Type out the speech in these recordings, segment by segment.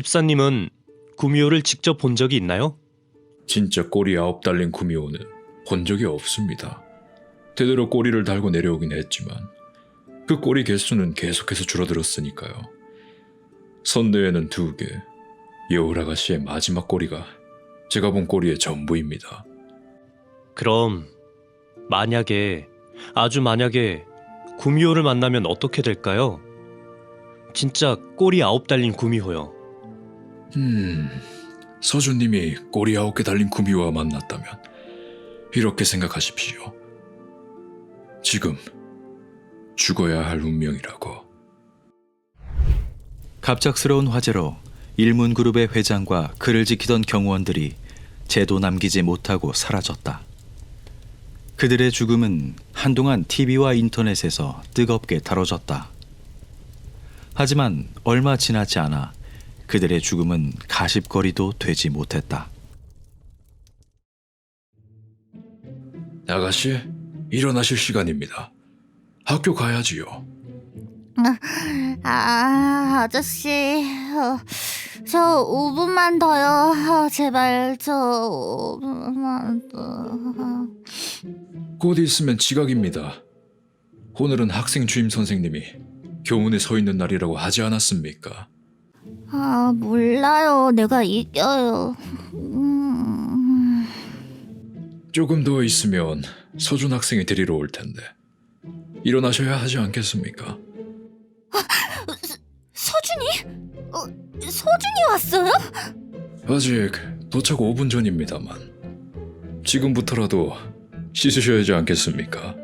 집사님은 구미호를 직접 본 적이 있나요? 진짜 꼬리 아홉 달린 구미호는 본 적이 없습니다. 대대로 꼬리를 달고 내려오긴 했지만 그 꼬리 개수는 계속해서 줄어들었으니까요. 선대에는 두 개, 여울 아가씨의 마지막 꼬리가 제가 본 꼬리의 전부입니다. 그럼 만약에 아주 만약에 구미호를 만나면 어떻게 될까요? 진짜 꼬리 아홉 달린 구미호요. 음, 서준님이 꼬리 아홉 개 달린 구미호와 만났다면 이렇게 생각하십시오. 지금 죽어야 할 운명이라고. 갑작스러운 화재로 일문그룹의 회장과 그를 지키던 경호원들이 제도 남기지 못하고 사라졌다. 그들의 죽음은 한동안 TV와 인터넷에서 뜨겁게 다뤄졌다. 하지만 얼마 지나지 않아 그들의 죽음은 가십거리도 되지 못했다. 아가씨, 일어나실 시간입니다. 학교 가야지요. 아, 아저씨, 어, 저 5분만 더요. 어, 제발 저 5분만 더. 곧 있으면 지각입니다. 오늘은 학생 주임 선생님이 교문에 서 있는 날이라고 하지 않았습니까? 아, 몰라요. 내가 이겨요. 음, 조금 더 있으면 서준 학생이 데리러 올 텐데 일어나셔야 하지 않겠습니까? 서준이? 어, 서준이 왔어요? 아직 도착 5분 전입니다만 지금부터라도 씻으셔야지 않겠습니까?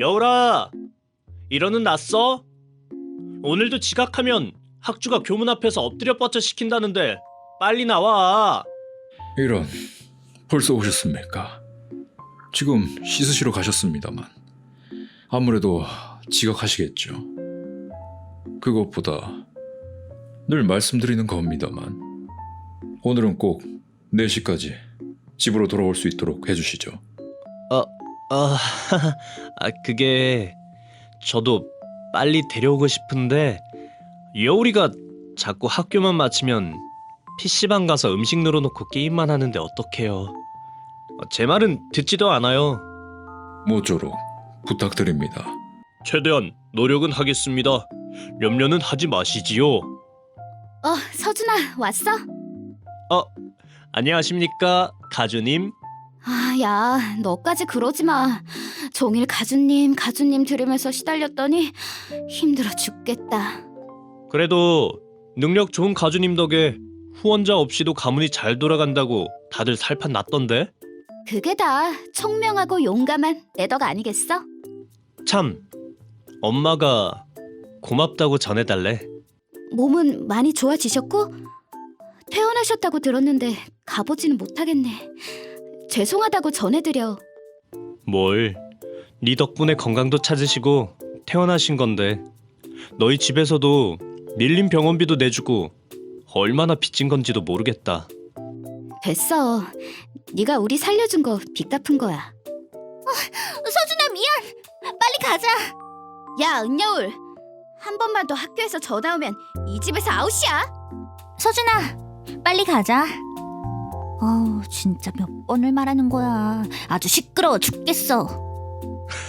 여울아, 일어는 났어? 오늘도 지각하면 학주가 교문 앞에서 엎드려 뻗쳐 시킨다는데 빨리 나와. 이런 벌써 오셨습니까? 지금 씻으시러 가셨습니다만 아무래도 지각하시겠죠. 그것보다 늘 말씀드리는 겁니다만 오늘은 꼭 4시까지 집으로 돌아올 수 있도록 해주시죠. 아, 아, 그게 저도 빨리 데려오고 싶은데 여울이가 자꾸 학교만 마치면 PC방 가서 음식 늘어놓고 게임만 하는데 어떡해요. 어, 제 말은 듣지도 않아요. 모쪼록 부탁드립니다. 최대한 노력은 하겠습니다. 염려는 하지 마시지요. 어, 서준아, 왔어? 안녕하십니까, 가주님. 아, 야, 너까지 그러지 마. 종일 가주님, 가주님 들으면서 시달렸더니 힘들어 죽겠다. 그래도 능력 좋은 가주님 덕에 후원자 없이도 가문이 잘 돌아간다고 다들 살판 났던데? 그게 다 총명하고 용감한 내 덕 아니겠어? 참, 엄마가 고맙다고 전해달래. 몸은 많이 좋아지셨고 퇴원하셨다고 들었는데 가보지는 못하겠네. 죄송하다고 전해드려. 뭘? 네 덕분에 건강도 찾으시고 퇴원하신 건데 너희 집에서도 밀린 병원비도 내주고 얼마나 빚진 건지도 모르겠다. 됐어. 네가 우리 살려준 거 빚 갚은 거야. 서준아 미안. 빨리 가자. 야 은여울. 한 번만 더 학교에서 전화 오면 이 집에서 아웃이야. 서준아 빨리 가자. 어 진짜 몇 번을 말하는 거야. 아주 시끄러워 죽겠어.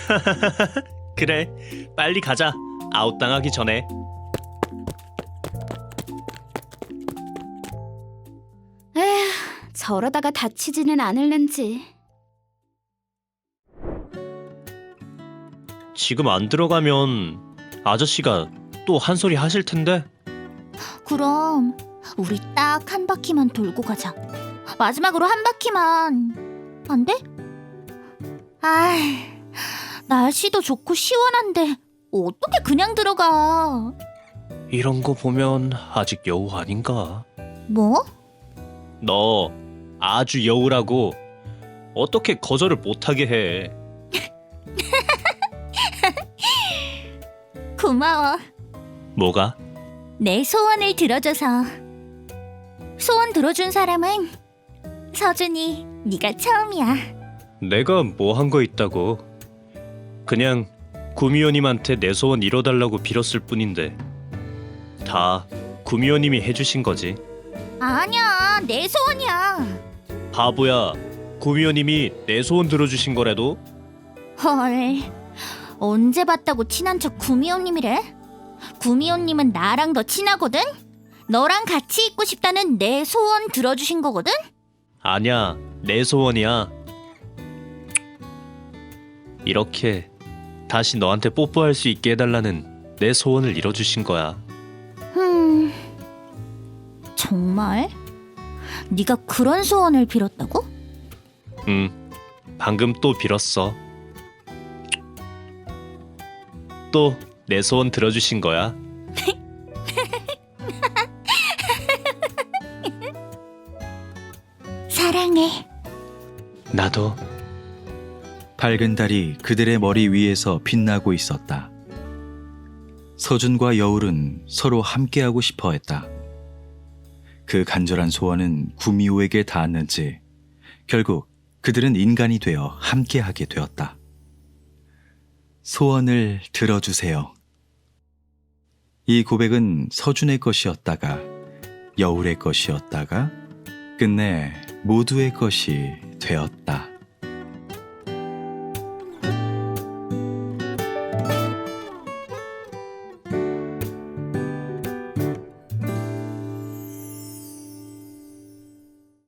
그래, 빨리 가자. 아웃당하기 전에. 에휴 저러다가 다치지는 않을는지. 지금 안 들어가면 아저씨가 또 한 소리 하실 텐데. 그럼 우리 딱 한 바퀴만 돌고 가자. 마지막으로 한 바퀴만. 안 돼? 아, 날씨도 좋고 시원한데 어떻게 그냥 들어가? 이런 거 보면 아직 여우 아닌가? 뭐? 너 아주 여우라고 어떻게 거절을 못하게 해? 고마워. 뭐가? 내 소원을 들어줘서. 소원 들어준 사람은 서준이 네가 처음이야. 내가 뭐 한 거 있다고. 그냥 구미호님한테 내 소원 이뤄달라고 빌었을 뿐인데 다 구미호님이 해주신 거지. 아니야, 내 소원이야. 바보야. 구미호님이 내 소원 들어주신 거래도 헐, 언제 봤다고 친한 척 구미호님이래? 구미호님은 나랑 더 친하거든? 너랑 같이 있고 싶다는 내 소원 들어주신 거거든? 아니야. 내 소원이야. 이렇게 다시 너한테 뽀뽀할 수 있게 해달라는 내 소원을 이뤄주신 거야. 흠, 정말? 네가 그런 소원을 빌었다고? 응. 방금 또 빌었어. 또 내 소원 들어주신 거야. 사랑해. 나도 밝은 달이 그들의 머리 위에서 빛나고 있었다. 서준과 여울은 서로 함께하고 싶어 했다. 그 간절한 소원은 구미호에게 닿았는지 결국 그들은 인간이 되어 함께하게 되었다. 소원을 들어주세요. 이 고백은 서준의 것이었다가 여울의 것이었다가 끝내 모두의 것이 되었다.